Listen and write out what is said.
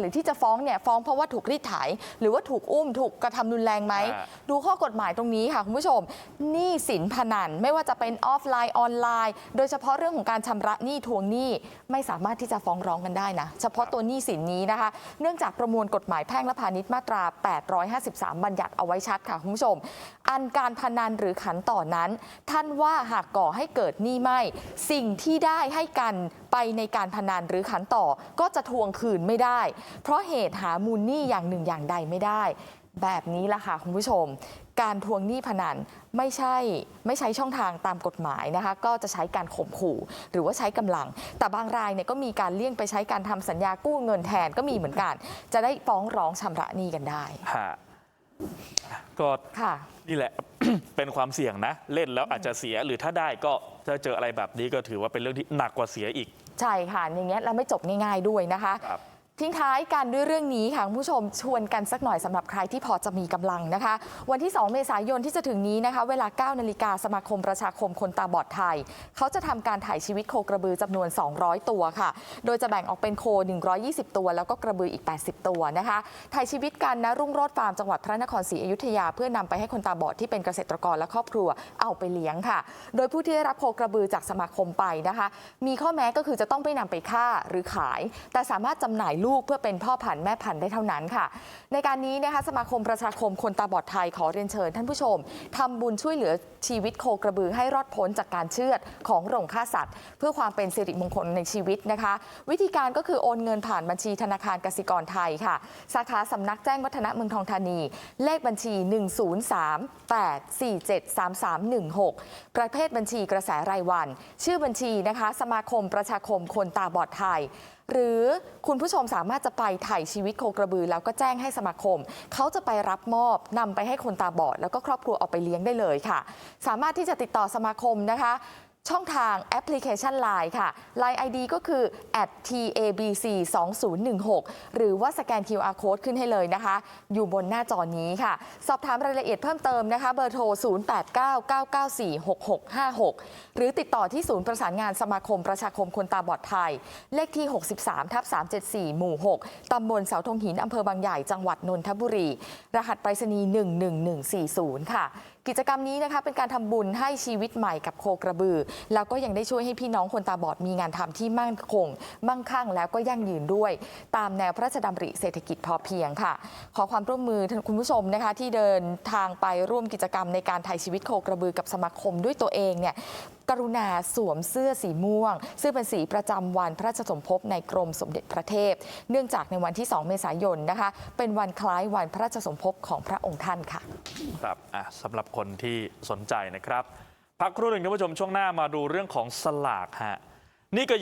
หรือที่จะฟ้องเนี่ยฟ้องเพราะว่าถูกรีดไถหรือว่าถูกอุ้มถูกกระทำรุนแรงไหมอ่าดูข้อกฎหมายตรงนี้ค่ะ คุณผู้ชมหนี้สินพนัน ไม่ว่าจะเป็นออฟไลน์ออนไลน์ โดยเฉพาะเรื่องของการชำระหนี้ทวงหนี้ไม่สามารถที่จะฟ้องร้องกันได้นะเฉพาะตัวหนี้สินนี้นะคะ เนื่องจากประมวลกฎหมายแพ่งและพาณิชย์มาตรา 853 บัญญัติเอาไว้ชัดค่ะคุณผู้ชม อันการพนันหรือขันต่อนั้น ท่านว่าหากก่อให้เกิดหนี้ไม่ สิ่งที่ได้ให้กันไปในการพนันหรือขันต่อก็จะทวงคืนไม่ได้เพราะเหตุหามูลหนี้อย่างหนึ่งอย่างใดไม่ได้ แบบนี้ล่ะค่ะคุณผู้ชม การทวงหนี้พนันไม่ใช่ไม่ใช้ช่องทางตามกฎหมายนะคะ ก็จะใช้การข่มขู่หรือว่าใช้กำลัง แต่บางรายเนี่ยก็มีการเลี่ยงไปใช้การทำสัญญากู้เงินแทนก็มีเหมือนกัน จะได้ฟ้องร้องชำระหนี้กันได้ฮะก็ค่ะนี่แหละเป็นความเสี่ยงนะ เล่นแล้วอาจจะเสียหรือถ้าได้ก็จะเจออะไรแบบนี้ก็ถือว่าเป็นเรื่องที่หนักกว่าเสียอีก ใช่ค่ะอย่างเงี้ยแล้วไม่จบง่ายๆด้วยนะคะครับ ทิ้งท้ายกันด้วยเรื่องนี้ค่ะคุณผู้ชมชวนกันสักหน่อยสำหรับใครที่พอจะมีกำลังนะคะ วันที่ 2 เมษายนที่จะถึงนี้นะคะ เวลา 9 นาฬิกาสมาคมประชาคมคนตาบอดไทย เขาจะทำการถ่ายชีวิตโคกระบือจำนวน 200 ตัวค่ะ โดยจะแบ่งออกเป็นโค 120 ตัว แล้วก็กระบืออีก 80 ตัวนะคะถ่ายชีวิตกันนะรุ่งโรจน์ฟาร์มจังหวัดพระนครศรีอยุธยา เพื่อนำไปให้คนตาบอดที่เป็นเกษตรกรและครอบครัวเอาไปเลี้ยงค่ะ โดยผู้ที่ได้รับโคกระบือจากสมาคมไปนะคะ มีข้อแม้ก็คือจะต้องไม่นำไปฆ่าหรือขาย แต่สามารถจำหน่ายลูกเพื่อเป็นพ่อพันธุ์แม่พันธุ์ได้เท่านั้นค่ะ ในการนี้นะคะสมาคมประชาคมคนตาบอดไทยขอเรียนเชิญท่านผู้ชมทำบุญช่วยเหลือชีวิตโคกระบือให้รอดพ้นจากการเชือดของโรงฆ่าสัตว์ เพื่อความเป็นสิริมงคลในชีวิตนะคะ วิธีการก็คือโอนเงินผ่านบัญชีธนาคารกสิกรไทยค่ะ สาขาสำนักแจ้งวัฒนะเมืองทองธานี เลขบัญชี 103-847-3316 ประเภทบัญชีกระแสรายวัน ชื่อบัญชีนะคะ สมาคมประชาคมคนตาบอดไทยหรือคุณผู้ชมสามารถจะไปถ่ายชีวิตโคกระบือ แล้วก็แจ้งให้สมาคม เขาจะไปรับมอบนำไปให้คนตาบอด แล้วก็ครอบครัวเอาไปเลี้ยงได้เลยค่ะ สามารถที่จะติดต่อสมาคมนะคะ ช่องทางแอปพลิเคชัน Line ค่ะ Line ID ก็คือ @tabc 2016 หรือว่าสแกน QR Code ขึ้นให้เลยนะคะ อยู่บนหน้าจอนี้ค่ะ สอบถามรายละเอียดเพิ่มเติมนะคะ เบอร์โทร 0899946656 หรือติดต่อที่ศูนย์ประสานงานสมาคมประชาคมคนตาบอดไทย เลขที่ 63ทับ374 หมู่ 6 ตำบลเสาธงหินอำเภอบางใหญ่จังหวัดนนทบุรี รหัสไปรษณีย์11140 ค่ะ กิจกรรมนี้นะคะเป็นการทำบุญให้ชีวิตใหม่กับโคกระบือ แล้วก็ยังได้ช่วยให้พี่น้องคนตาบอดมีงานทำที่มั่นคง มั่งคั่งแล้วก็ยั่งยืนด้วย ตามแนวพระราชดำริเศรษฐกิจพอเพียงค่ะ ขอความร่วมมือท่านคุณผู้ชมนะคะที่เดินทางไปร่วมกิจกรรมในการถ่ายชีวิตโคกระบือกับสมาคมด้วยตัวเองเนี่ยกรุณาสวมเสื้อสีม่วง ซึ่งเป็นสีประจำวันพระราชสมภพในกรมสมเด็จพระเทพ เนื่องจากในวันที่ 2 เมษายนนะคะ เป็นวันคล้ายวันพระราชสมภพของพระองค์ท่านค่ะ ครับอะสำหรับคนที่สนใจนะครับ พักครู่หนึ่งท่านผู้ชมช่วงหน้ามาดูเรื่องของสลากฮะนี่ก็